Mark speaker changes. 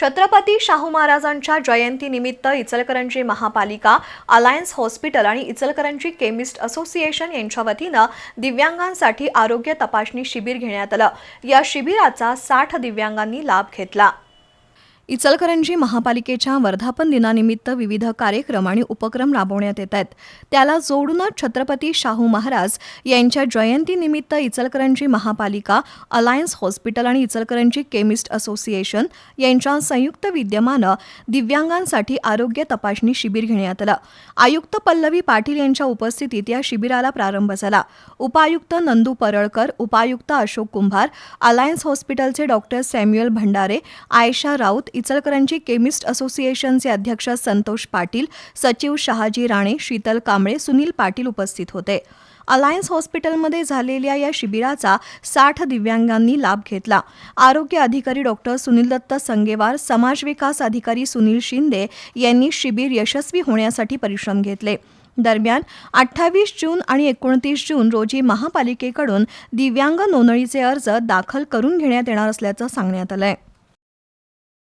Speaker 1: छत्रपती शाहू महाराजांच्या जयंतीनिमित्त इचलकरंजी महापालिका अलायन्स हॉस्पिटल आणि इचलकरंजी केमिस्ट असोसिएशन यांच्या वतीनं दिव्यांगांसाठी आरोग्य तपासणी शिबिर घेण्यात आलं. या शिबिराचा साठ दिव्यांगांनी लाभ घेतला. इचलकरंजी महापालिकेच्या वर्धापन दिनानिमित्त विविध कार्यक्रम आणि उपक्रम राबवण्यात येत आहेत. त्याला जोडूनच छत्रपती शाहू महाराज यांच्या जयंतीनिमित्त इचलकरंजी महापालिका अलायन्स हॉस्पिटल आणि इचलकरंजी केमिस्ट असोसिएशन यांच्या संयुक्त विद्यमानं दिव्यांगांसाठी आरोग्य तपासणी शिबिर घेण्यात आलं. आयुक्त पल्लवी पाटील यांच्या उपस्थितीत या शिबिराला प्रारंभ झाला. उपायुक्त नंदू परळकर उपायुक्त अशोक कुंभार अलायन्स हॉस्पिटलचे doctor Samuel Bhandare Ayesha Raut Ichalkaranji chemist असोसिएशनचे अध्यक्ष संतोष पाटील सचिव शहाजी राणे शीतल कांबळे सुनील पाटील उपस्थित होते. अलायन्स हॉस्पिटलमध्ये झालेल्या या शिबिराचा साठ दिव्यांगांनी लाभ घेतला. आरोग्य अधिकारी डॉक्टर सुनील दत्त संगेवार समाज विकास अधिकारी सुनील शिंदे यांनी शिबिर यशस्वी होण्यासाठी परिश्रम घेतले. दरम्यान अठ्ठावीस जून आणि एकोणतीस जून रोजी महापालिकेकडून दिव्यांग नोंदणीचे अर्ज दाखल करून घेण्यात येणार असल्याचं सांगण्यात आलं आहे